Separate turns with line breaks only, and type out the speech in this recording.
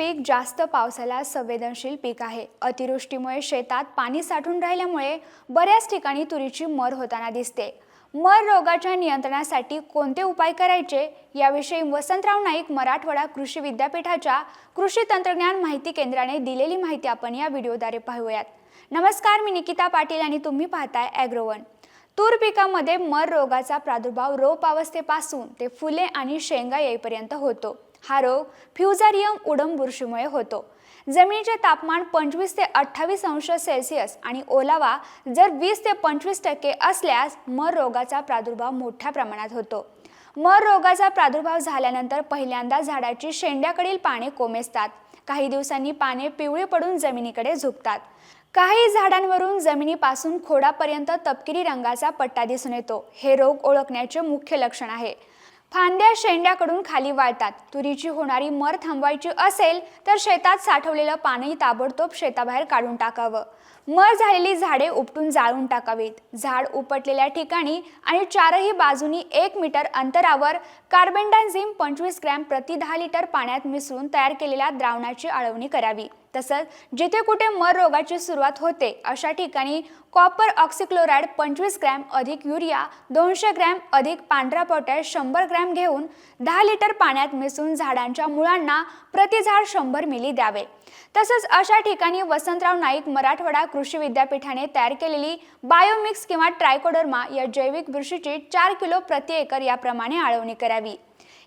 पीक जास्त पावसाला संवेदनशील पीक आहे. अतिवृष्टीमुळे शेतात पाणी साठून राहिल्यामुळे बऱ्याच ठिकाणी तुरीची मर होताना दिसते. मर रोगाच्या नियंत्रणासाठी कोणते उपाय करायचे? याविषयी वसंतराव नाईक मराठवाडा कृषी विद्यापीठाच्या कृषी तंत्रज्ञान माहिती केंद्राने दिलेली माहिती आपण या व्हिडिओद्वारे पाहूयात. नमस्कार मी निकिता पाटील आणि तुम्ही पाहताय ॲग्रोवन तूर पिकामध्ये मर रोगाचा प्रादुर्भाव रोप अवस्थेपासून ते फुले आणि शेंगा येईपर्यंत होतो. हा रोग फ्युझारियम उडम बुरशीमुळे होतो. जमिनीचे तापमान पंचवीस ते अठ्ठावीस अंश सेल्सिअस आणि ओलावा जर वीस ते पंचवीस टक्के असल्यास मर रोगाचा प्रादुर्भाव मोठ्या प्रमाणात होतो. मर रोगाचा प्रादुर्भाव झाल्यानंतर पहिल्यांदा झाडाची शेंड्याकडील पाने कोमेजतात. काही दिवसांनी पाने पिवळी पडून जमिनीकडे झुकतात. काही झाडांवरून जमिनीपासून खोडापर्यंत तपकिरी रंगाचा पट्टा दिसून येतो. हे रोग ओळखण्याचे मुख्य लक्षण आहे. फांद्या शेंड्याकडून खाली वाळतात. तुरीची होणारी मर थांबवायची असेल तर शेतात साठवलेलं पाणी ताबडतोब शेताबाहेर काढून टाकावं. मर झालेली झाडे उपटून जाळून टाकावीत. झाड उपटलेल्या ठिकाणी आणि चारही बाजूनी एक मीटर अंतरावर कार्बेंडाझिम पंचवीस ग्रॅम प्रति दहा लिटर पाण्यात मिसळून तयार केलेल्या द्रावणाची आळवणी करावी. तसंच जिथे कुठे मर रोगाची सुरुवात होते अशा ठिकाणी कॉपर ऑक्सिक्लोराईड पंचवीस ग्रॅम अधिक युरिया दोनशे ग्रॅम अधिक पांढरा पोटॅश शंभर ग्रॅम घेऊन दहा लिटर पाण्यात मिसळून झाडांच्या मुळांना प्रति झाड शंभर मिली द्यावे. तसंच अशा ठिकाणी वसंतराव नाईक मराठवाडा कृषी विद्यापीठाने तयार केलेली बायोमिक्स किंवा ट्रायकोडर्मा या जैविक बुरशीची चार किलो प्रति एकर याप्रमाणे आळवणी करावी.